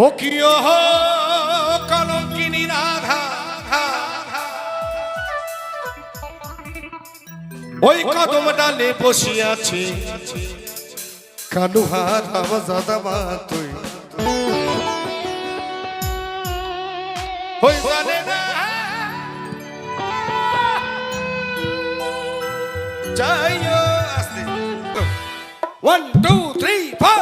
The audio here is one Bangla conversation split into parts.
হকিও কলঙ্কিনী রাধা ওই কদম ডালে বসিয়াছে। কানু হাত আওয়াজ আদামা তুই। ওই জানে না। যাইও আস্তে। ওয়ান টু থ্রি ফোর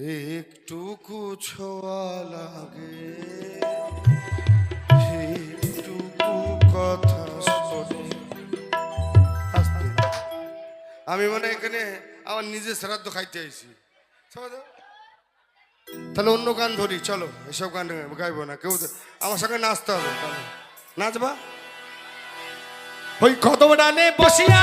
একটুকু ছোঁয়া লাগে। একটুকু কথা আমি মানে এখানে আমার নিজের শ্রাদ্ধ খাইতে আইছি। তাহলে অন্য গান ধরি, চলো। এসব গান গাইবো না, কেউ আমার সঙ্গে নাচতে হবে নাচবা? ওই কদম ডানে বসিয়া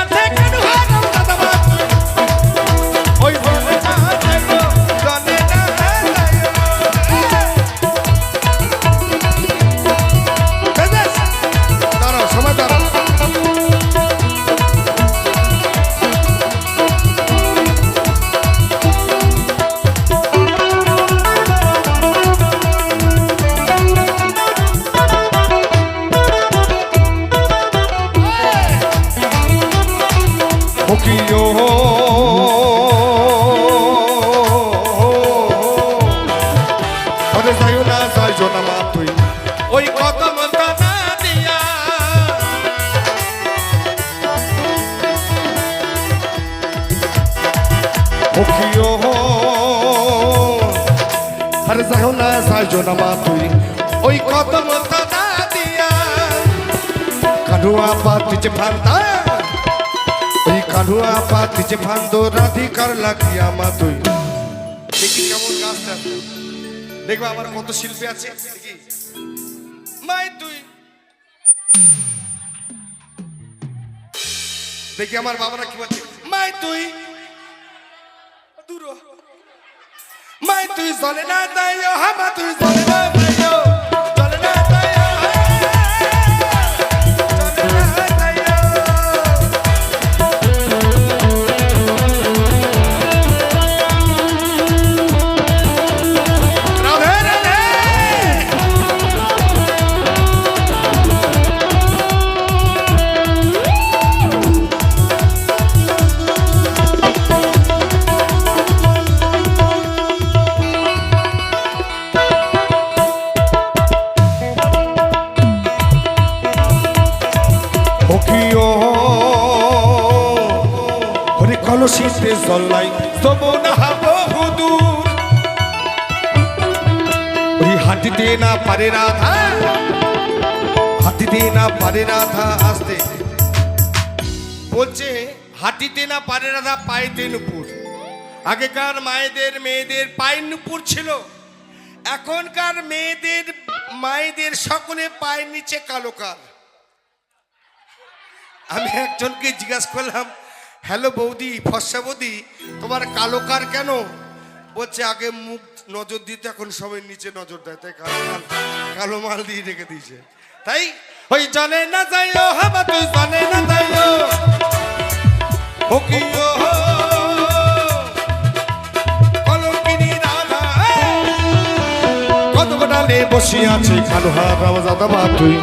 ওরে যাইও না যাইও না মা তুই। ওই কদম Poquillo. আরে যাইও না যাইও না মা তুই। ওই কদম কানুয়া পাতিছে ফান্তা ওই কানুয়া পাতিছে ফান্দ রাধিকার লাগিয়া মা তুই। দেখি কেমন গাছটা দেখবে আমার কত শিল্পী আছে। দেখি মাই দেখি আমার বাবারা কি বলছে। মাই তুই। মাই তুই জলে না তাই হামা তুই জলে না কলসিতে জল্লাই, যমুনা বহুদূর। ওই হাঁটিতে না পারে রাধা, হাঁটিতে না পারে রাধা আসতে। বলছে, হাঁটিতে না পারে রাধা পায়েতে নুপুর আগেকার মায়েদের মেয়েদের পায়ের নুপুর ছিল। এখনকার মেয়েদের, মায়েদের সকলে পায়ের নিচে কালোকার আমি একজনকে জিজ্ঞাসা করলাম হ্যালো বৌদি, ফর্সা বৌদি, তোমার কালো কার কেন? বলছে, আগে মুখ নজর দিতে, এখন সবাই নিচে নজর দেয়। তাই কালো মাল কালো মাল দিয়ে রেখে দিয়েছে। তাই? ওই জলে না যাইও হাবা তুই জলে না যাইও? হকিও রাধা কত বসিয়াছে কালো হাত আওয়াজ আদাবা তুই?